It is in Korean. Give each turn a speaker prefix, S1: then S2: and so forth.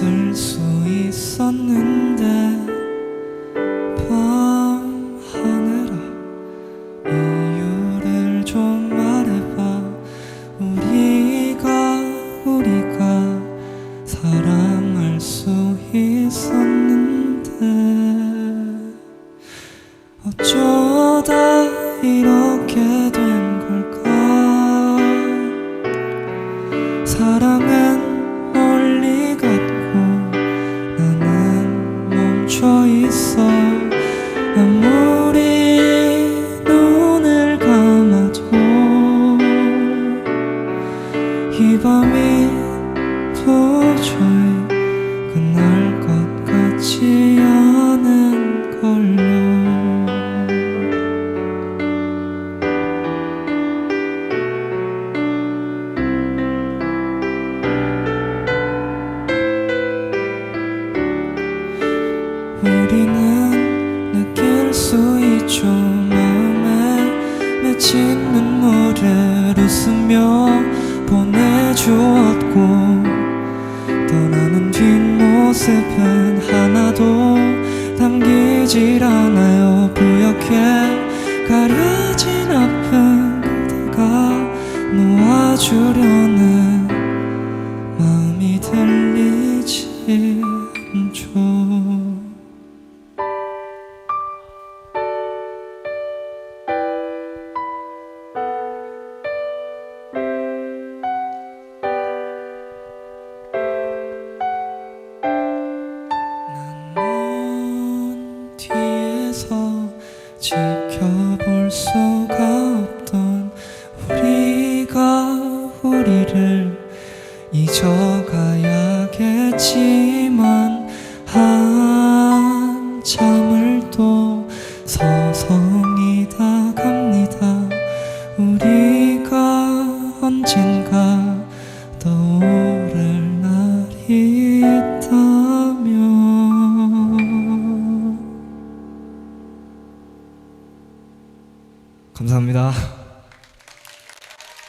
S1: 있을 수 있었는데 밤하늘아 이유를 좀 말해봐. 우리가 우리가 사랑할 수 있었는데 끝날 것 같지 않은 걸요 우리는 느낄 수 있죠. 마음에 맺힌 눈물을 웃으며 보내주었 모습은 하나도 담기질 않아요. 부옇게 가려진 아픈 그대가 놓아주려는 마음이 들리지 지켜볼 수가 없던 우리가 우리를 잊어가야겠지만 한참을 또 서성이 다갑니다. 우리가 언젠가 떠올 감사합니다.